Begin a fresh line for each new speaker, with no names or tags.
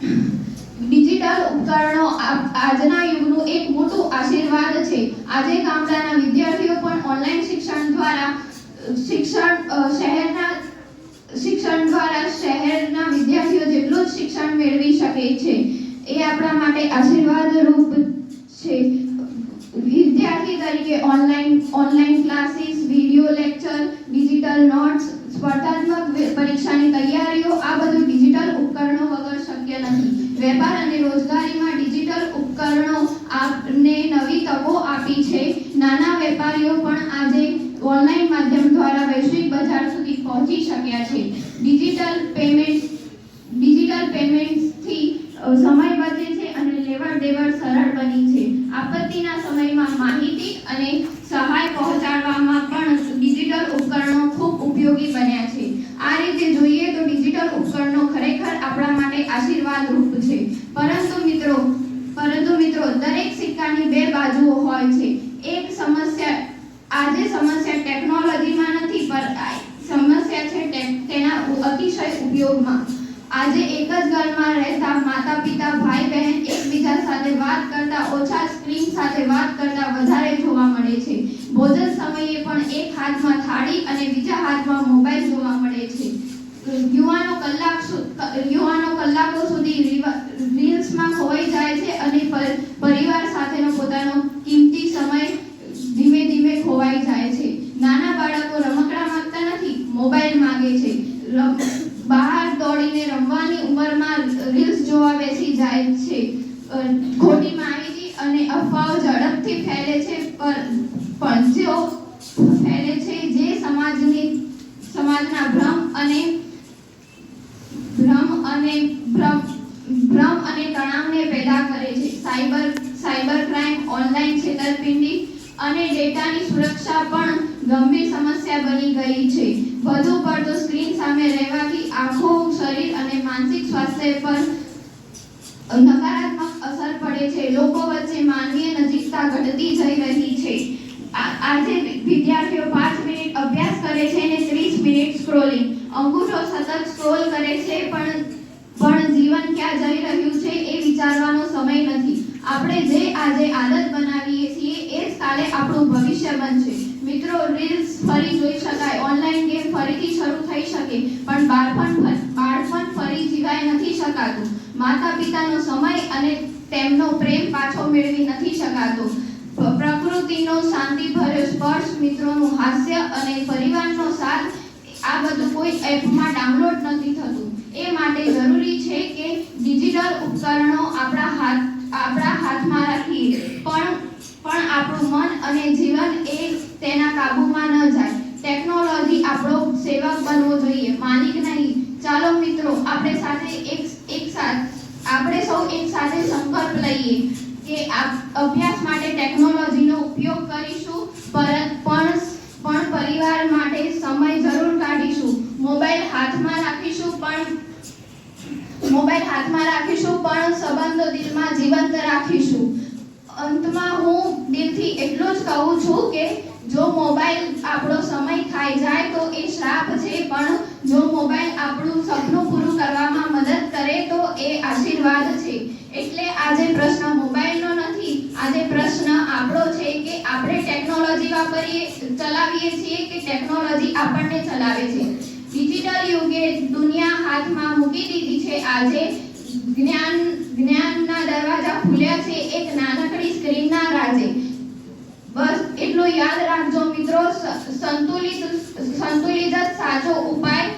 Digital ઉપકરણો આજના યુગનું એક મોટું આશીર્વાદ છે. આજે ગામડાના વિદ્યાર્થીઓ પણ ઓનલાઈન શિક્ષણ દ્વારા, શિક્ષણ શહેરના, શિક્ષણ દ્વારા શહેરના વિદ્યાર્થીઓ જેટલું જ શિક્ષણ મેળવી શકે છે. એ આપણા માટે આશીર્વાદ રૂપ છે. વિદ્યાર્થી તરીકે online online classes, video lecture, digital notes, સ્પર્ધાત્મક પરીક્ષાની તૈયારીઓ, આ બધું ડિજિટલ ઉપકરણો વગર શક્ય નથી વેપાર અને રોજગારીમાં ડિજિટલ ઉપકરણો આપને નવી તકો આપી છે. નાના વેપારીઓ પણ આજે ઓનલાઈન માધ્યમ દ્વારા વૈશ્વિક બજાર સુધી પહોંચી શક્યા છે. ડિજિટલ પેમેન્ટ, ડિજિટલ પેમેન્ટ્સથી સમય બચે છે અને લેવડ દેવડ સરળ બની છે. આપત્તિના સમયમાં માહિતી અને સહાય પહોંચાડવામાં પણ ડિજિટલ ઉપકરણો ખૂબ ઉપયોગી બન્યા છે. આ રીતે જોઈએ તો ડિજિટલ ઉપકરણો ખરેખર આપણા માટે આશીર્વાદ પરંતુ મિત્રો પરંતુ મિત્રો, દરેક સિક્કાની બે બાજુઓ હોય છે. એક સમસ્યા, આજે સમસ્યા ટેકનોલોજીમાં નથી, પણ સમસ્યા છે તેના અતિશય ઉપયોગમાં. આજે એક જ ઘરમાં રહેતા માતા પિતા ભાઈ બહેન એકબીજા સાથે વાત કરતા, ઓછા સ્ક્રીન સાથે વાત કરતા વધારે જોવા મળે છે. ભોજન સમયે પણ એક હાથમાં થાળી અને બીજા હાથમાં મોબાઈલ જોવા મળે છે. યુવાનો કલાક યુવાનો કલાકો સુધી રીલ્સમાં ખોવાઈ જાય છે અને પર- પરિવાર સાથેનો પોતાનો કિંમતી સમય ધીમે ધીમે ખોવાઈ જાય છે. નાના બાળકો રમકડા માંગતા નથી, મોબાઈલ માંગે છે. બહાર દોડીને રમવાની ઉંમરમાં રીલ્સ જોવા બેસી જાય છે. ખોટી માહિતી અને અફવાઓ ઝડપથી ફેલે છે પણ જેઓ ફેલે છે, જે સમાજની, સમાજના ભ્રમ અને ભ્રમ અને ભ્રમ અને તણાવને પેદા કરે છે. સાયબર સાયબર ક્રાઇમ, ઓનલાઈન છેતરપિંડી અને ડેટાની સુરક્ષા પણ ગંભીર સમસ્યા બની ગઈ છે. વધુ પડતો સ્ક્રીન સામે રહેવાથી આંખો, શરીર અને માનસિક સ્વાસ્થ્ય પર નકારાત્મક અસર પડે છે. લોકો વચ્ચે માનવીય નજીકતા ઘટતી જઈ રહી છે. આજે વિદ્યાર્થીઓ પાંચ મિનિટ અભ્યાસ કરે છે અને ત્રીસ મિનિટ સ્ક્રોલિંગ. અંગૂઠો સતત સ્ક્રોલ કરે છે, પણ જીવન ક્યાં જઈ રહ્યું છે એ વિચારવાનો સમય નથી આપણે જે આજે આદત બનાવીએ છીએ, એ જ કાલે આપણું ભવિષ્ય બનશે. મિત્રો રીલ્સ ફરી જોઈ શકાય ઓનલાઈન ગેમ ફરીથી શરૂ થઈ શકે, પણ બાળપણ બાળપણ ફરી જીવાય નથી શકાતું. માતા પિતાનો સમય અને તેમનો પ્રેમ પાછો મેળવી નથી શકાતો. પ્રકૃતિનો શાંતિભર્યો સ્પર્શ મિત્રોનું હાસ્ય અને પરિવારનો સાથ, આ બધું કોઈ એપમાં ડાઉનલોડ નથી થતું. એ માટે જરૂરી છે કે ડિજિટલ ઉપકરણો આપણા હાથ આપણા હાથમાં રાખીએ પણ પણ આપણું મન અને જીવન એ તેના કાબૂમાં ન જાય. ટેકનોલોજી આપણો સેવક બનવો જોઈએ. માલિક નહીં. ચાલો મિત્રો, આપણે સાથે એક એક સાથ આપણે સૌ એક સાથે સંકલ્પ લઈએ કે અભ્યાસ માટે ટેકનોલોજીનો ઉપયોગ કરીશું પણ પણ પરિવાર માટે સમય જરૂર કાઢીશું. મોબાઈલ હાથમાં રાખીશું, પણ, મોબાઈલ હાથમાં રાખીશું, પણ સંબંધો દિલમાં જીવંત રાખીશું. દિલથી એટલું જ કહું છું કે જો મોબાઈલ આપણો સમય ખાઈ જાય તો એ શ્રાપ છે, પણ જો મોબાઈલ આપણું સપનું પૂરું કરવામાં મદદ કરે તો એ આશીર્વાદ છે. એટલે આજે પ્રશ્ન મોબાઈલનો નથી, આજે પ્રશ્ન આપણો છે કે આપણે ટેકનોલોજી વાપરીએ, ચલાવીએ છીએ કે ટેકનોલોજી આપણને ચલાવે છે? ડિજિટલ યુગે દુનિયા હાથમાં મૂકી દીધી છે. આજે જ્ઞાન, જ્ઞાનના દરવાજા ખુલ્યા છે. એક નાનકડી સ્ક્રીનના યાદ રાખજો મિત્રો સંતુલિત સંતુલિત સાચો ઉપાય